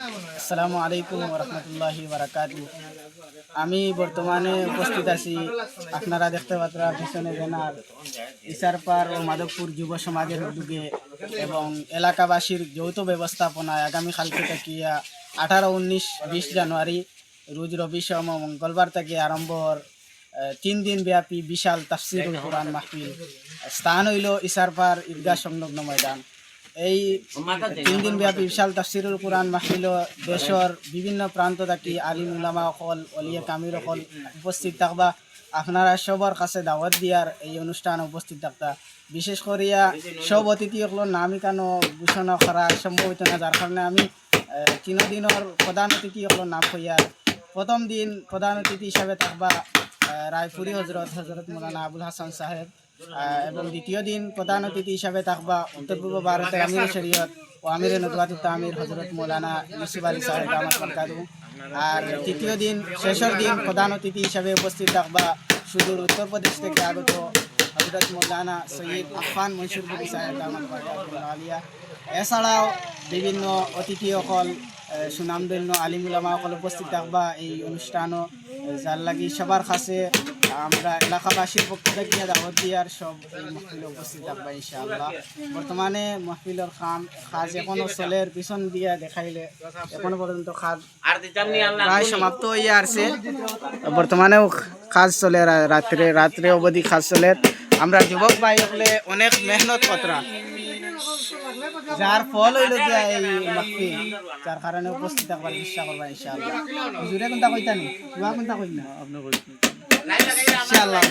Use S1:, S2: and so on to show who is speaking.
S1: আসসালামু আলাইকুম রহমতুল্লাহি বারাকাতু আমি বর্তমানে উপস্থিত আছি আপনারা দেখতে পাত্রা পিছনে জেনার ইসারপার ও মাধবপুর যুব সমাজের উদ্যোগে এবং এলাকাবাসীর যৌথ ব্যবস্থাপনায় আগামীকালকে তাকিয়া আঠারো, উনিশ, বিশ জানুয়ারি, রোজ রবি, সোম মঙ্গলবার থেকে আরম্ভ তিন দিন ব্যাপী বিশাল তাফসিরুল কোরআন মাহফিল। স্থান হইল ইসারপার ঈদগাহ সংলগ্ন ময়দান। এই তিন দিন ব্যাপী বিশাল তাফসিরুল কোরআন মাহফিল দেশর বিভিন্ন প্রান্ত থাকি আলিম উলামা অকল অলিয়া কামির অকল উপস্থিত থাকবা। আপনারা সবার কাছে দাওয়াত দিয়ার এই অনুষ্ঠান উপস্থিত থাকতা বিশেষ করিয়া সব অতিথি অকলের নাম কেন ঘোষণা করা সম্ভব হইতো না যার কারণে আমি আহ, তিন দিনের প্রধান অতিথি অকলের নাম হইয়ার প্রথম দিন প্রধান অতিথি হিসাবে থাকবা রায়পুরি হজরত হজরত মৌলানা আবুল হাসান সাহেব এবং দ্বিতীয় দিন প্রধান অতিথি হিসাবে থাকবা উত্তর পূর্ব ভারতের আমির শরীয়ত ও আমির আমির হজরত মৌলানা ইউসুফ আলী সাহেব আমার আর তৃতীয় দিন শেষের দিন প্রধান অতিথি হিসাবে উপস্থিত থাকবা সুদূর উত্তরপ্রদেশ থেকে আগত হজরত মৌলানা সৈয়দ আফান মনসুরপুরি সাহেব আলিয়া, এছাড়াও বিভিন্ন অতিথি অকল সুনামধন্য আলিমুলামা অকল উপস্থিত থাকবা, এই অনুষ্ঠানও যার লাগি সবার কাছে আমরা এলাকাবাসীর পক্ষ থেকে দাওয়াত দিয়ার সব এই উপস্থিত থাকবা, ইনশাআল্লাহ। বর্তমানে মহফিলের খাম খাজ এখনও চলের পিছন দিয়া দেখাইলে এখনও পর্যন্ত খাজ প্রায় সমাপ্ত হইয়া আসছে। বর্তমানেও খাজ চলে রাত্রে রাত্রে অবধি খাজ চলে। আমরা যুবক ভাই হলে অনেক মেহনত কতরা। যার ফল হইল মাহফিল যার কারণে উপস্থিত থাকবার ইচ্ছা করবা ইনশাআল্লাহ। হুজুরে কোনটা কইতানি? তুয়া কোনটা কইনা আপনি কইছেন ইনশাআল্লাহ।